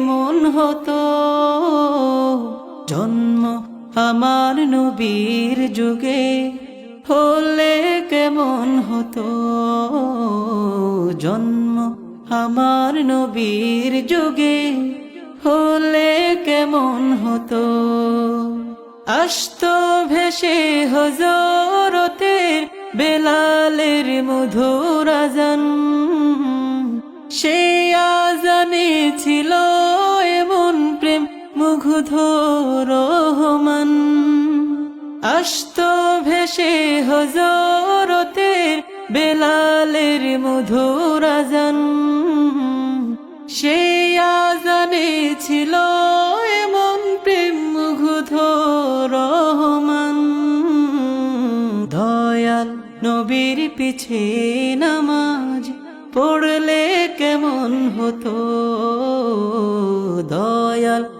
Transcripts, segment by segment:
কেমন হতো। জন্ম আমার নবীর যুগে হলে কেমন হতো? জন্ম আমার নবীর যুগে হলে কেমন হতো? আস্ত ভেসে হজরতের বেলালের মধুর আজান। সে রহমান। আস্ত ভেসে হজরতের বেলালের মধুর আজান। সে আজানে ছিল এমন প্রেম রহমান। দয়াল নবীর পিছে নামাজ পড়লে কেমন হতো? দয়াল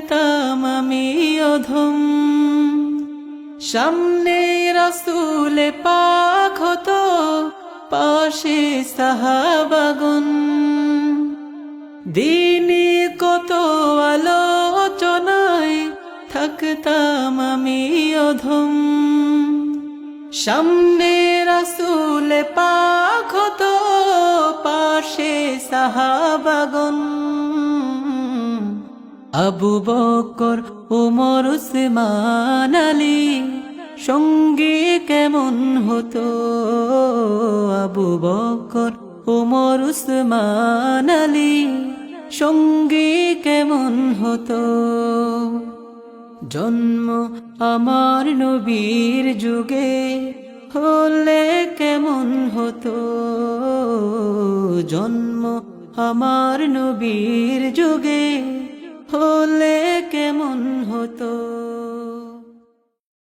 থাকতাম অধম। সামনে রাসুলে পাক হতো, পাশে সাহাবাগন দিনই কত আলোচনায় থাকতাম আমি অধম। সামনে রাসুল পাক হতো, পাশে সাহাবাগন আবু বকর, উমর, উসমান আলী সঙ্গী কেমন হতো? আবু বকর, উমর, উসমান আলী সঙ্গী কেমন হতো? জন্ম আমার নবীর যুগে হলে কেমন হতো? জন্ম আমার নবীর যুগে হলে কেমন হতো?